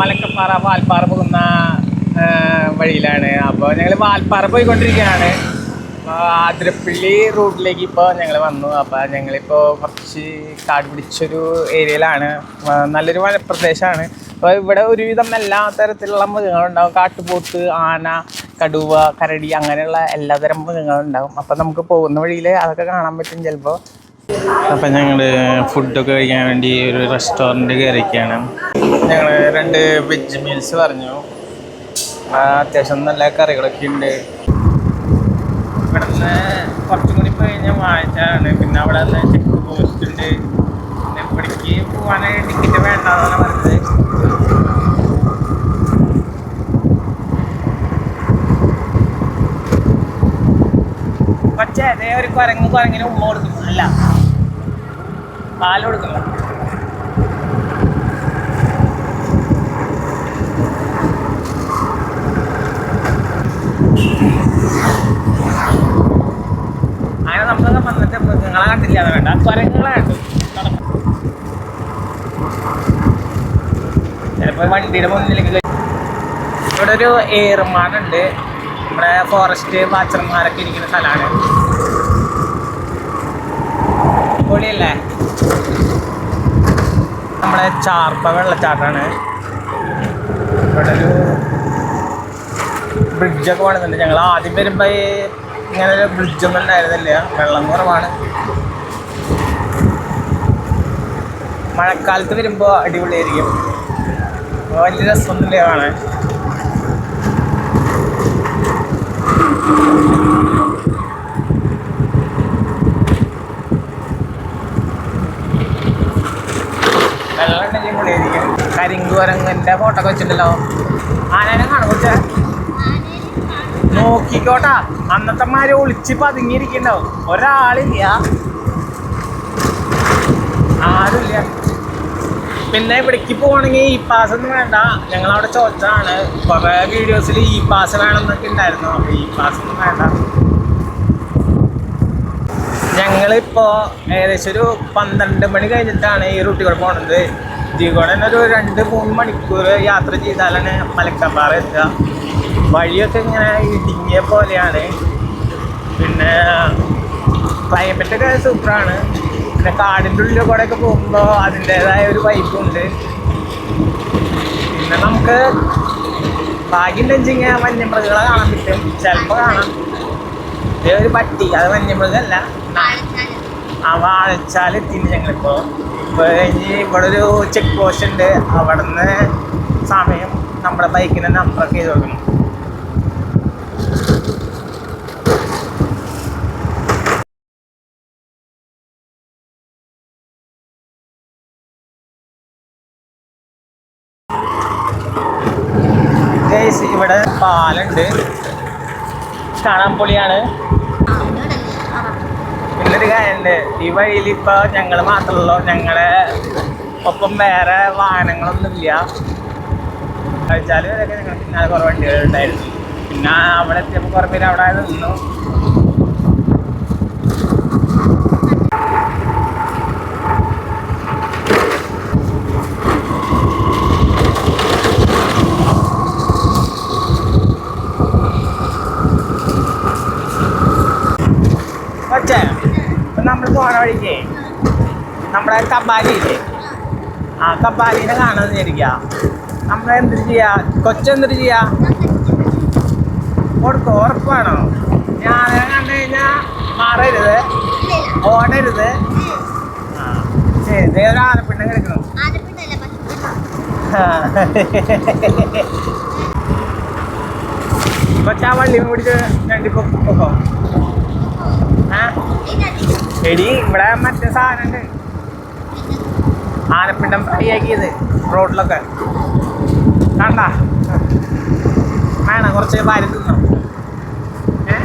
മലക്കപ്പാറ വാൽപ്പാറ പോകുന്ന വഴിയിലാണ്. അപ്പോൾ ഞങ്ങൾ വാൽപ്പാറ പോയിക്കൊണ്ടിരിക്കുകയാണ്. ആതിരപ്പള്ളി റൂട്ടിലേക്ക് ഇപ്പോൾ ഞങ്ങൾ വന്നു. അപ്പോൾ ഞങ്ങളിപ്പോൾ കുറച്ച് കാട് പിടിച്ചൊരു ഏരിയയിലാണ്. നല്ലൊരു മലപ്രദേശമാണ്. അപ്പോൾ ഇവിടെ ഒരുവിധം എല്ലാ തരത്തിലുള്ള മൃഗങ്ങളുണ്ടാവും. കാട്ടുപോത്ത് ആന കടുവ കരടി അങ്ങനെയുള്ള എല്ലാതരം മൃഗങ്ങളുണ്ടാകും. അപ്പം നമുക്ക് പോകുന്ന വഴിയിൽ അതൊക്കെ കാണാൻ പറ്റും ചിലപ്പോൾ അപ്പം ഞങ്ങൾ ഫുഡൊക്കെ കഴിക്കാൻ വേണ്ടി ഒരു റെസ്റ്റോറന്റ് കയറിക്കാണ് ഞങ്ങൾ രണ്ട് വെജ് മീൽസ് പറഞ്ഞു. അത്യാവശ്യം നല്ല കറികളൊക്കെ ഉണ്ട്. ഇവിടുന്ന് കുറച്ചും കൂടി പോയി കഴിഞ്ഞാൽ വായിച്ചാണ് പിന്നെ അവിടെ ചെക്ക് പോസ്റ്റ് ഉണ്ട്. പിന്നെ ഇവിടേക്ക് പോകാനായി ടിക്കറ്റ് വേണ്ടെന്നാണ് അതേ ഒരു കുരങ്ങ് കുരങ്ങിന് ഉമ്മ കൊടുക്കുന്നു അല്ല. പാൽ കൊടുക്കുന്നു അങ്ങനെ നമ്മളൊക്കെ വന്നിട്ട് മൃഗങ്ങളെ കണ്ടില്ല അത് വേണ്ട. കുരങ്ങുകളെ കണ്ടു. ചിലപ്പോൾ വണ്ടിയുടെ മുന്നിലേക്ക്. ഇവിടെ ഒരു ഏറുമാനുണ്ട് നമ്മുടെ ഫോറസ്റ്റ് വാച്ചർമാരൊക്കെ ഇരിക്കുന്ന സ്ഥലമാണ്. പൊളിയല്ലേ നമ്മുടെ ചാർപ്പ വെള്ളച്ചാട്ടമാണ്. ഇവിടെ ഒരു ബ്രിഡ്ജൊക്കെ വേണമെന്നുണ്ട് ഞങ്ങൾ ആദ്യം വരുമ്പോൾ ഇങ്ങനെ ഒരു ബ്രിഡ്ജൊന്നും ഉണ്ടായിരുന്നില്ല. വെള്ളം കുറവാണ്. മഴക്കാലത്ത് വരുമ്പോൾ അടിപൊളിയായിരിക്കും. വലിയ രസമൊന്നുമില്ല കാണാൻ. വെള്ളം ഉണ്ടെങ്കിൽ പൊളിയായിരിക്കും കരിങ്കുരങ്ങന്റെ ഫോട്ടോ ഒക്കെ വെച്ചിട്ടുണ്ടല്ലോ. ആനേനെ കാണും കൊച്ചേ നോക്കിക്കോട്ടാ. അന്നത്തെ മാര് ഒളിച്ച് പതുങ്ങിയിരിക്കണ്ടോ ഒരാളില്ല. ആരുമില്ല പിന്നെ ഇവിടേക്ക് പോകണമെങ്കിൽ ഈ പാസ് ഒന്നും വേണ്ട. ഞങ്ങൾ അവിടെ ചോദിച്ചതാണ്. കുറേ വീഡിയോസിൽ ഈ പാസ് വേണമെന്നൊക്കെ ഉണ്ടായിരുന്നു. അപ്പോൾ ഈ പാസ് ഒന്നും വേണ്ട. ഞങ്ങളിപ്പോൾ ഏകദേശം ഒരു പന്ത്രണ്ട് മണി കഴിഞ്ഞിട്ടാണ് ഈ റൂട്ടിൽ കൂടെ പോണത്. ഇതിൽ കൂടെ തന്നെ ഒരു രണ്ട് മൂന്ന് മണിക്കൂർ യാത്ര ചെയ്താലാണ് മലക്കപ്പാറ എത്തുക. വഴിയൊക്കെ ഇങ്ങനെ ഇടുങ്ങിയ പോലെയാണ്. പിന്നെ ക്ലൈമറ്റൊക്കെ സൂപ്പറാണ്. പിന്നെ കാടിന്റെ ഉള്ളിൽ കൂടെ ഒക്കെ പോകുമ്പോൾ അതിന്റേതായ ഒരു വൈബുണ്ട്. പിന്നെ നമുക്ക് ഭാഗ്യമുണ്ടെങ്കിൽ വന്യമൃഗങ്ങളെ കാണാൻ പറ്റും. ചിലപ്പോൾ കാണാം. ഇതേ ഒരു പട്ടി അത് വന്യമൃഗമല്ല. ആ വാഴച്ചാൽ എത്തിയിട്ട് ഞങ്ങളിപ്പോൾ ഇപ്പോൾ കഴിഞ്ഞ് ഇവിടെ ഒരു ചെക്ക് പോസ്റ്റ് ഉണ്ട്. അവിടെ നിന്ന് സമയം നമ്മുടെ ബൈക്കിന് നമ്പറൊക്കെ ചെയ്ത് കൊടുക്കണം. ഇവിടെ പാലുണ്ട്. കാണാൻ പൊളിയാണ്. കാര്യമുണ്ട് ഈ വഴിയിൽ ഇപ്പൊ ഞങ്ങൾ മാത്രമല്ലോ ഞങ്ങളെ ഒപ്പം വേറെ വാഹനങ്ങളൊന്നും ഇല്ല കഴിച്ചാൽ വരെയൊക്കെ ഞങ്ങൾ പിന്നാലെ കുറേ വണ്ടികൾ ഉണ്ടായിരുന്നു. പിന്നെ അവിടെ എത്തിയപ്പോൾ കുറേ പേര് അവിടെ നിന്നു. ഇപ്പം നമ്മൾ പോണ വഴിക്ക് നമ്മുടെ കബാലി ഇല്ലേ ആ കബാലിനെ കാണാൻ ഇരിക്കുക നമ്മളെ എന്ത് ചെയ്യാ? കൊച്ചെന്തിട്ട് ചെയ്യാ? കൊടുക്കും ഉറപ്പാണോ? ഞാൻ കണ്ടു കഴിഞ്ഞാൽ മാറരുത്. ഓടരുത്. ആ ആനപ്പിണ്ണം കിടക്കണം കൊച്ചാ വള്ളി പിടിച്ച് രണ്ട് എടി ഇവിടെ മറ്റേ സാധനമുണ്ട് ആനപ്പിണ്ടം ഫ്രൈ ആക്കിയത് റോഡിലൊക്കെ കണ്ട? വേണം കുറച്ച് വാരി തിന്നോ. ഏ?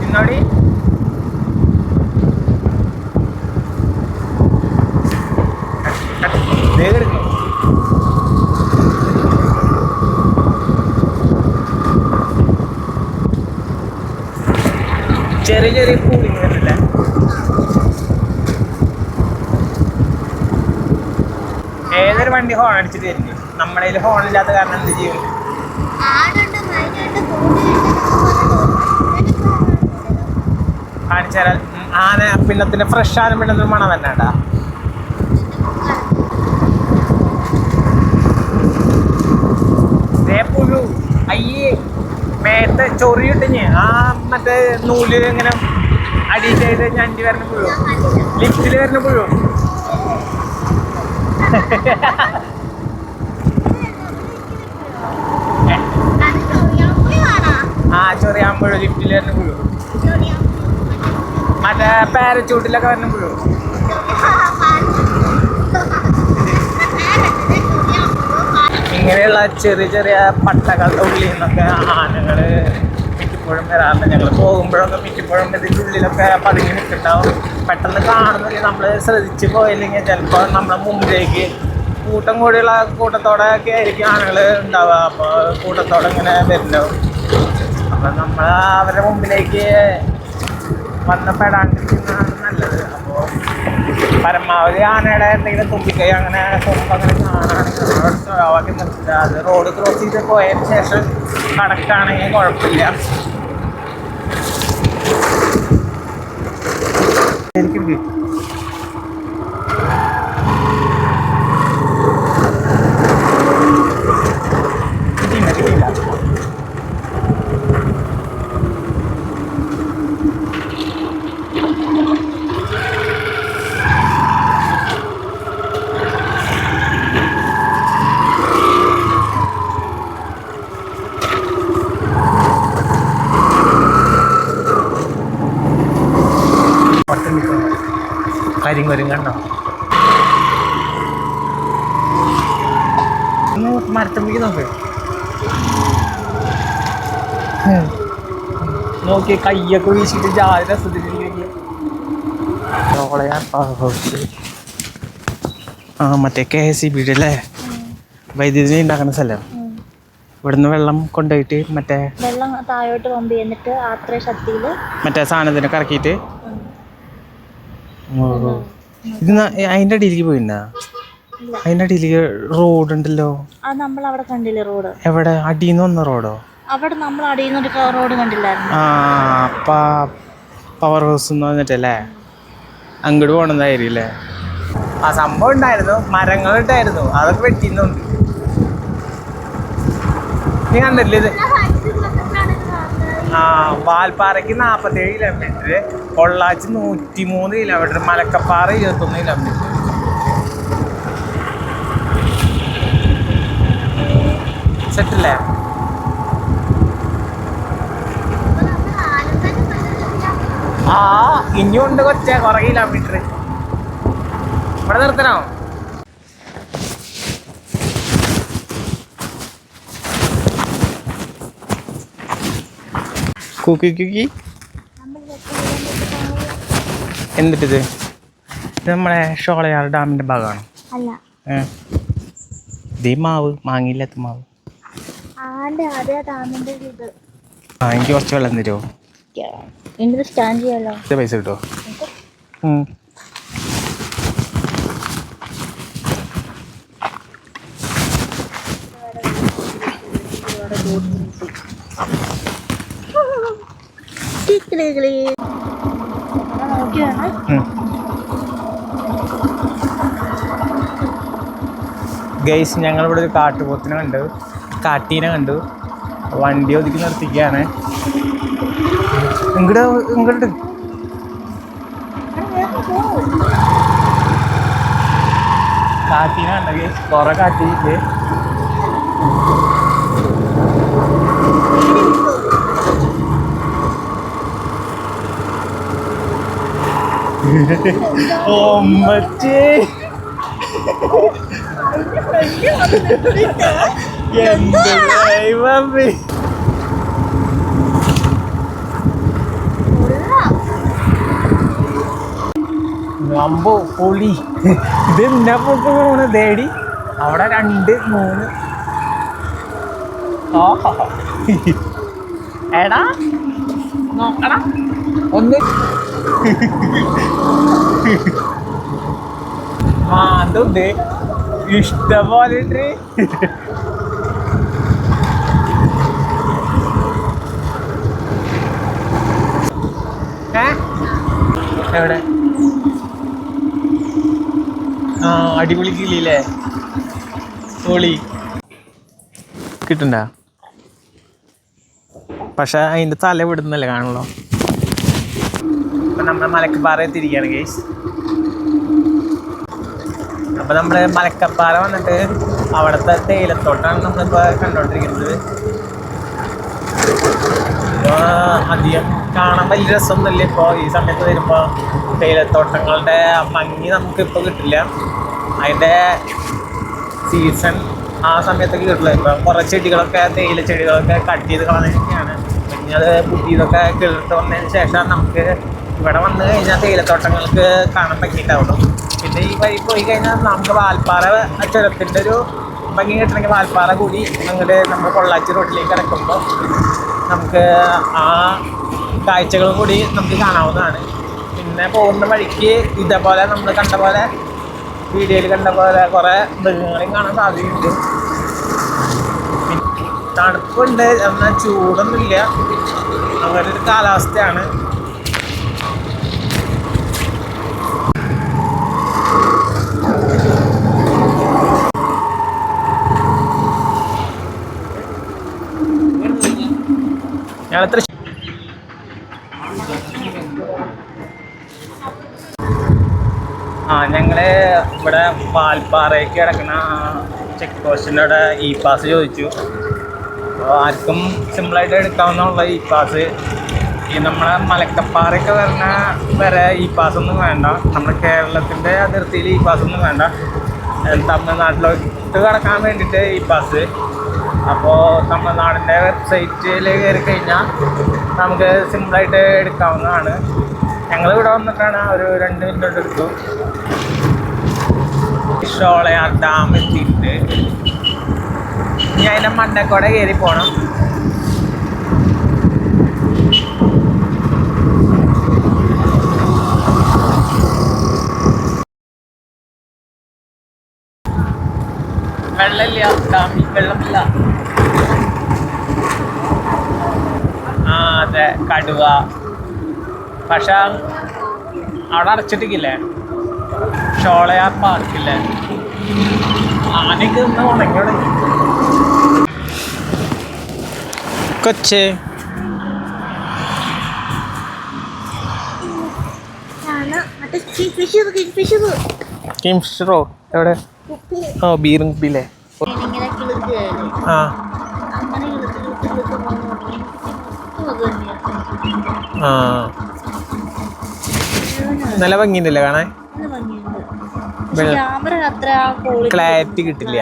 തിന്നോടി. ചെറിയ ചെറിയ ഹോൺ അടിച്ചിട്ട് വരുന്നു നമ്മുടെ കയ്യിൽ ഹോൺ ഇല്ലാത്ത കാരണം എന്ത് ചെയ്യും? കാണിച്ചാൽ ആന പിന്നത്തിന്റെ ഫ്രഷ് ആന പിന്നത്തിന് മണം തന്നെ ഉണ്ടാ പുഴു അയ്യേ മേത്തെ ചൊറിയിട്ടിഞ്ഞ്. ആ മറ്റേ നൂലിൽ ഇങ്ങനെ അടിയിലായിട്ട് ഞാൻ വരണ വരുന്ന പുഴു. ലിഫ്റ്റിൽ വരണ പുഴു ഏ, അത് ചൊറിയാമ്പുളി കാണാ ആ ചൊറിയാൻ പുഴു ലിഫ്റ്റിൽ വരുന്ന പുഴു മറ്റേ പാരച്ചൂട്ടിലൊക്കെ വരുന്ന പുഴു ഇങ്ങനെയുള്ള ചെറിയ ചെറിയ പട്ടകളുടെ ഉള്ളിൽ നിന്നൊക്കെ ആനകൾ മിക്കപ്പോഴും വരാറില്ല. ഞങ്ങൾ പോകുമ്പോഴൊക്കെ മിക്കപ്പോഴും ഇതിന്റെ ഉള്ളിലൊക്കെ പതുങ്ങി നിൽക്കുന്നുണ്ടാവും പെട്ടെന്ന് കാണുന്നില്ല നമ്മൾ ശ്രദ്ധിച്ച് പോയില്ലെങ്കിൽ ചിലപ്പോൾ നമ്മുടെ മുമ്പിലേക്ക് കൂട്ടം കൂടിയുള്ള കൂട്ടത്തോടെ ഒക്കെ ആയിരിക്കും ആനകൾ ഉണ്ടാവുക. അപ്പോൾ കൂട്ടത്തോടെ ഇങ്ങനെ വരുന്നുണ്ടാവും അപ്പം നമ്മൾ അവരുടെ മുമ്പിലേക്ക് വന്ന് പെടാണ്ടിരിക്കുന്നതാണ് നല്ലത്. അപ്പോൾ പരമാവധി ആനയുടെ എന്തെങ്കിലും തുമ്പിക്കൈ അങ്ങനെ കൊമ്പ് അങ്ങനെ കാണുകയാണെങ്കിൽ അവിടെ സ്വഭാവമാക്കി നിർത്തുക അത് റോഡ് ക്രോസ് ചെയ്ത് പോയതിന് ശേഷം കണക്കാണെങ്കിൽ കുഴപ്പമില്ല. Hmm. കരിങ്കൊരും കണ്ടോ? മരത്തുമ്പിക്ക് നോക്ക്. നോക്കി കയ്യൊക്കെ വീശിട്ട് ജാതി രസത്തിലിരിക്കും ആ മറ്റേ കെ എസ് സി ബിയുടെ അല്ലേ? വൈദ്യുതി ഉണ്ടാക്കുന്ന സ്ഥലം. ഇവിടുന്ന് വെള്ളം കൊണ്ടുപോയിട്ട് മറ്റേ വെള്ളം താഴോട്ട് പമ്പ് ചെയ്തിട്ട് അത്ര ശക്തിയിൽ മറ്റേ സാധനത്തിന് കറക്കിയിട്ട്. ഓ. ഇത് അതിന്റെ അടിയിലേക്ക് പോയിണ്ടാ? അതിന്റെ അടിയിലേക്ക് റോഡ് ഉണ്ടല്ലോ. അത് നമ്മൾ അവിടെ കണ്ടില്ലേ റോഡ് എവിടെ? അടിയിൽ വന്ന റോഡോ അവിടെ നമ്മൾ അടിയുന്നൊരു റോഡ് കണ്ടില്ലായിരുന്നു? ആ പവർ ഹൗസ് എന്ന് പറഞ്ഞിട്ടല്ലേ? അങ്ങോട്ട് പോണെന്നായിരിക്കും അല്ലേ ആ സംഭവം ഉണ്ടായിരുന്നു. മരങ്ങൾ ഉണ്ടായിരുന്നു. അതൊക്കെ വെട്ടിന്നുണ്ട് നീ കണ്ടില്ലേ ഇത്? ആ വാൽപ്പാറയ്ക്ക് നാൽപ്പത്തേഴ് കിലോമീറ്റർ പൊള്ളാച്ചി നൂറ്റി മൂന്ന് കിലോമീറ്റർ മലക്കപ്പാറ ഇരുപത്തൊന്ന് കിലോമീറ്റർ സെറ്റല്ലേ? ആ ഇനിയുണ്ട് കൊച്ചെ കുറേ കിലോമീറ്റർ ഇവിടെ നിർത്തണോ? കുക്കി കുക്കി. എന്നിട്ടിത്? ഇത് നമ്മളെ ഷോളയാർ ഡാമിന്റെ ഭാഗമാണ്. ഇതേ മാവ് മാങ്ങിയില്ലാത്ത മാവ്. ആ എനിക്ക് കുറച്ച് വെള്ളം തരുമോ സ്റ്റാൻഡ് ചെയ്യാലോ? പൈസ കിട്ടോ. നോക്കി ഞങ്ങൾ ഗൈസ് ഞങ്ങളിവിടെ ഒരു കാട്ടുപോത്തിനെ കണ്ടു. കാട്ടീനെ കണ്ടു. വണ്ടി ഒതുക്കി നിർത്തിക്കുകയാണ്. ഇങ്ങോട്ട് ഇങ്ങോട്ട് കാട്ടീനെ കണ്ട ഗൈസ് കുറെ കാട്ടിയിട്ട് ഓമ്മച്ചേ എന്ത് അമ്പോ പൊളി. ഇത് എന്നെ പോണ് തേടി അവിടെ രണ്ട് മൂന്ന്. ആഹാ. എടാ. നോക്കടാ ഒന്ന്. ആ അതുണ്ട് ഇഷ്ടപോലെ? എവിടെ? ആ അടിപൊളി കിളിയില്ലേ? പൊളി. കിട്ടണ്ട? പക്ഷെ അതിന്റെ തല വിടുന്നല്ലേ കാണുള്ളൂ അപ്പൊ നമ്മൾ മലക്കപ്പാറ എത്തിയിരിക്കുകയാണ് ഗേസ് അപ്പൊ നമ്മൾ മലക്കപ്പാറ വന്നിട്ട് അവിടുത്തെ തേയിലത്തോട്ടാണ് നമ്മളിപ്പോ കണ്ടോണ്ടിരിക്കുന്നത്. ഇപ്പൊ അധികം കാണാൻ വലിയ രസമൊന്നുമില്ല ഇപ്പൊ. ഈ സമയത്ത് വരുമ്പോ തേയിലത്തോട്ടങ്ങളുടെ ഭംഗി നമുക്ക് ഇപ്പൊ കിട്ടില്ല. അതിന്റെ സീസൺ ആ സമയത്തൊക്കെ കിട്ടില്ല. ഇപ്പൊ കുറെ ചെടികളൊക്കെ തേയില ചെടികളൊക്കെ കട്ട് ചെയ്ത് കളഞ്ഞിരിക്കുകയാണ്. പിന്നെ അത് പുതിയതൊക്കെ കിളിർത്ത് വന്നതിന് ശേഷം നമുക്ക് ഇവിടെ വന്നു കഴിഞ്ഞാൽ തേയിലത്തോട്ടങ്ങൾക്ക് കാണാൻ പറ്റിയിട്ടുണ്ടാവുള്ളൂ പിന്നെ ഈ വഴി പോയി കഴിഞ്ഞാൽ നമുക്ക് വാൽപ്പാറ ചുരത്തിന്റെ ഒരു ഭംഗി കിട്ടണമെങ്കിൽ വാൽപ്പാറ കൂടി അങ്ങോട്ട് നമ്മൾ പൊള്ളാച്ചി റോഡിലേക്ക് കിടക്കുമ്പോൾ നമുക്ക് ആ കാഴ്ചകളും കൂടി നമുക്ക് കാണാവുന്നതാണ്. പിന്നെ പോകുന്ന വഴിക്ക് ഇതേപോലെ നമ്മൾ കണ്ട പോലെ വീഡിയോയിൽ കണ്ട പോലെ കുറേ മൃഗങ്ങളെയും കാണാൻ സാധ്യതയുണ്ട്. തണുപ്പുണ്ട് എന്നാൽ ചൂടൊന്നുമില്ല. അങ്ങനെ ഒരു കാലാവസ്ഥയാണ്. ഞങ്ങൾ തൃശ്ശൂർ ആ ഞങ്ങൾ ഇവിടെ പാൽപ്പാറയ്ക്ക് കിടക്കുന്ന ചെക്ക് പോസ്റ്റിന്റെ അവിടെ ഇ പാസ് ചോദിച്ചു. ആർക്കും സിമ്പിളായിട്ട് എടുക്കാവുന്നുള്ള ഈ പാസ് ഈ നമ്മളെ മലക്കപ്പാറയൊക്കെ വരുന്ന വരെ ഇ പാസ് ഒന്നും വേണ്ട. നമ്മുടെ കേരളത്തിന്റെ അതിർത്തിയിൽ ഈ പാസ് ഒന്നും വേണ്ട. തമിഴ്നാട്ടിലോട്ട് കടക്കാൻ വേണ്ടിയിട്ട് ഈ പാസ് അപ്പോൾ തമിഴ്നാടിന്റെ വെബ്സൈറ്റിൽ കയറി കഴിഞ്ഞാൽ നമുക്ക് സിമ്പിളായിട്ട് എടുക്കാവുന്നതാണ്. ഞങ്ങൾ ഇവിടെ വന്നിട്ടാണ് ഒരു രണ്ട് മിനിറ്റ് എടുത്തു. ഷോളയാർ ഡാം എത്തിയിട്ട് ഇനി അതിന്റെ മണ്ണക്കോടെ കയറി പോണം. വെള്ളമില്ല ഡാമിൽ വെള്ളമില്ല. ആ അതെ കടുവ. പക്ഷെ അവിടെ അടച്ചിട്ടില്ലേ ഷോളയാർ പാർക്കില്ലേ ആനയ്ക്ക് ഇന്ന് ഉണങ്ങി ഉണങ്ങി കൊച്ചേ. കിംഷറോ എവിടെ? ആ. ബീറിംഗ് പില്ലേ ആ ആ. നല്ല ഭംഗിയുണ്ടല്ലേ കാണാൻ? ക്ലാരിറ്റി കിട്ടില്ല.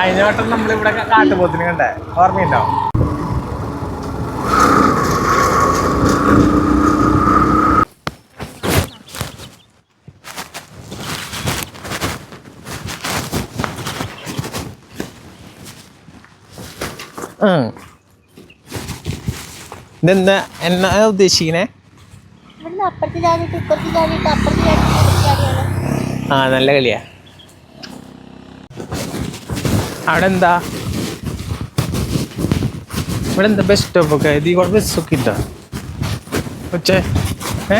കഴിഞ്ഞ വട്ടം നമ്മളിവിടെ കാട്ടുപോത്തിന് കണ്ടേ. ഓർമ്മയുണ്ടോ? ഇതെന്താ? എന്നാ ഉദ്ദേശിക്കണേ? ആ നല്ല കളിയാ. അവിടെ എന്താ ഇവിടെ എന്താ ബസ് സ്റ്റോപ്പ് ഒക്കെ ഇത് ഇവിടെ ബസ്സൊക്കെ ഉണ്ടോ കൊച്ചേ ഏ?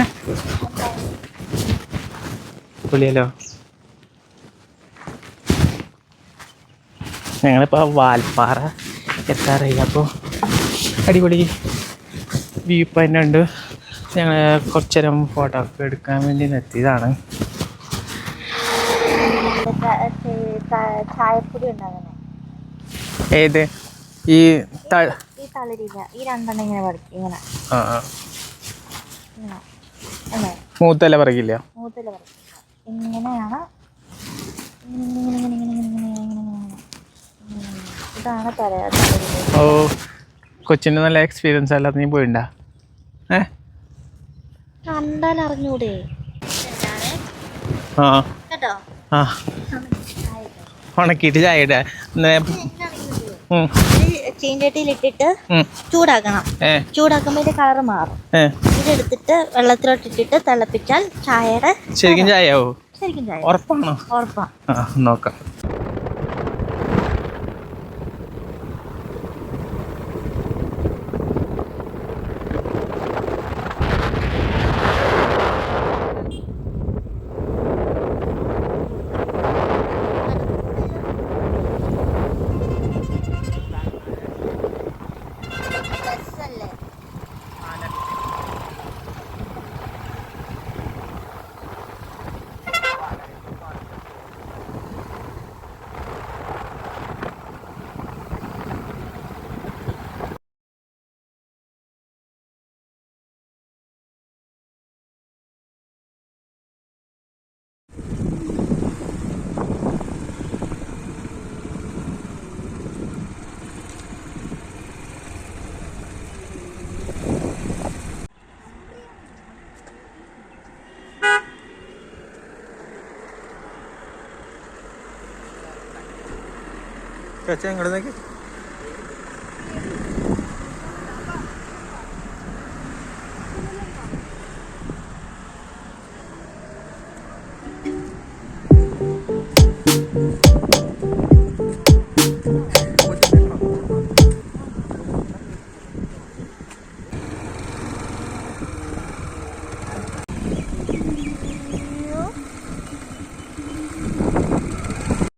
പൊളിയല്ലോ ഞങ്ങളിപ്പോൾ വാൽപ്പാറ എത്താറായി. അപ്പോൾ അടിപൊളി വ്യൂ പോയിന്റ് ഉണ്ട്. ഞങ്ങൾ കുറച്ചേരം ഫോട്ടോ ഒക്കെ എടുക്കാൻ വേണ്ടി എത്തിയതാണ് ചായപ്പൊടി ഉണ്ടാകുന്നത് ഏത് ഈ ഈ തളിരില്ല ഈ രണ്ടെണ്ണം ഇങ്ങനെ പഠിക്കും ഇങ്ങനെ ആ ആ. ഇങ്ങനെ അല്ലേ മൂത്തല പറയില്ല മൂത്തില പറയും ഇങ്ങനെയാണ് ഇങ്ങനെ ഇങ്ങനെ ഇങ്ങനെ ഇങ്ങനെ ഇങ്ങനെ ഇങ്ങനെ ഇങ്ങനെ ഇങ്ങനെ ഇങ്ങനെ. ഇതാണ് തല തളിരില്ല ഓ കൊച്ചിന് നല്ല എക്സ്പീരിയൻസ് അല്ല നീ പോയിണ്ടാ ഏ കണ്ടാൽ അറിഞ്ഞൂടെ ആ കേട്ടോ ആ ഉണക്കിയിട്ട് ചായ ഇടുക ഉം. ചൂടാക്കണം. ചൂടാക്കുമ്പോൾ ഇത് കളർ മാറും. ഇതെടുത്തിട്ട് വെള്ളത്തിലോട്ട് ഇട്ടിട്ട് തിളപ്പിച്ചാൽ ചായയുടെ ശരിക്കും ചായയാവോ? ശരിക്കും ചായ. ഉറപ്പാണോ? ഉറപ്പാ. നോക്കാം. ചച്ച ഇങ്ങോട്ട് നോക്കി.